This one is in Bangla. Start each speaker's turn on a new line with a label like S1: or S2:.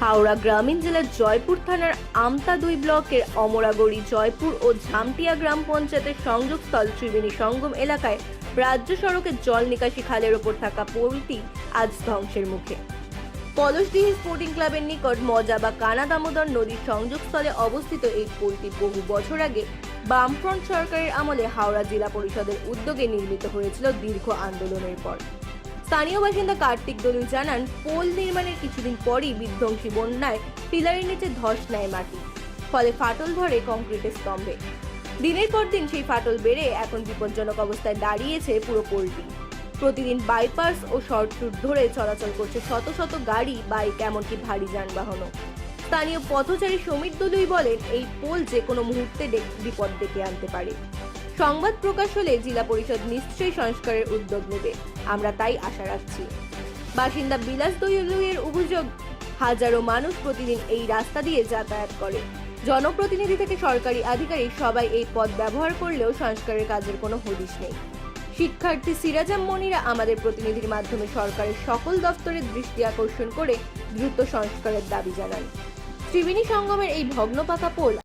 S1: হাওড়া গ্রামীণ জেলার জয়পুর থানার আমতা দুই ব্লকের অমরাগড়ি, জয়পুর ও ঝামটিয়া গ্রাম পঞ্চায়েতের সংযোগস্থল ত্রিবেণী সঙ্গম এলাকায় রাজ্য সড়কের জল নিকাশি খালের ওপর থাকা পোলটি আজ ধ্বংসের মুখে। পলসডিহি স্পোর্টিং ক্লাবের নিকট মজা বা কানা দামোদর নদীর সংযোগস্থলে অবস্থিত এই পোলটি বহু বছর আগে বামফ্রন্ট সরকারের আমলে হাওড়া জেলা পরিষদের উদ্যোগে নির্মিত হয়েছিল দীর্ঘ আন্দোলনের পর। স্থানীয় বাসিন্দা কার্তিক দলুই জানান, পোল নির্মাণের কিছুদিন পরই বিধ্বংসী বন্যায় পিলারের নিচে ধস নেয় মাটি, ফলে ফাটল ধরে কংক্রিটের স্তম্ভে। দিনের পর দিন সেই ফাটল বেড়ে এখন বিপজ্জনক অবস্থায় দাঁড়িয়েছে পুরো পোলটি। প্রতিদিন বাইপাস ও শর্ট রুট ধরে চলাচল করছে শত শত গাড়ি, বাইক, এমনকি ভারী যানবাহনও। স্থানীয় পথচারী সমীর দলুই বলেন, এই পোল যে কোনো মুহূর্তে বিপদ ডেকে আনতে পারে। সংবাদ প্রকাশ হলে জেলা পরিষদ নিশ্চয়ই সংস্কারের উদ্যোগ নেবে। আমরা তাই আশা রাখছি। বাসিন্দা বিলাস দৈলুয়ের অভিযোগ, হাজারো মানুষ প্রতিদিন এই রাস্তা দিয়ে যাতায়াত করে। জনপ্রতিনিধি থেকে সরকারি আধিকারিক সবাই এই পথ ব্যবহার করলেও সংস্কারের কাজের কোনো হদিশ নেই। শিক্ষার্থী সিরাজাম মনিরা আমাদের প্রতিনিধির মাধ্যমে সরকারের সকল দপ্তরের দৃষ্টি আকর্ষণ করে দ্রুত সংস্কারের দাবি জানান। ত্রিবেণী সঙ্গমের এই ভগ্ন পাকা পোল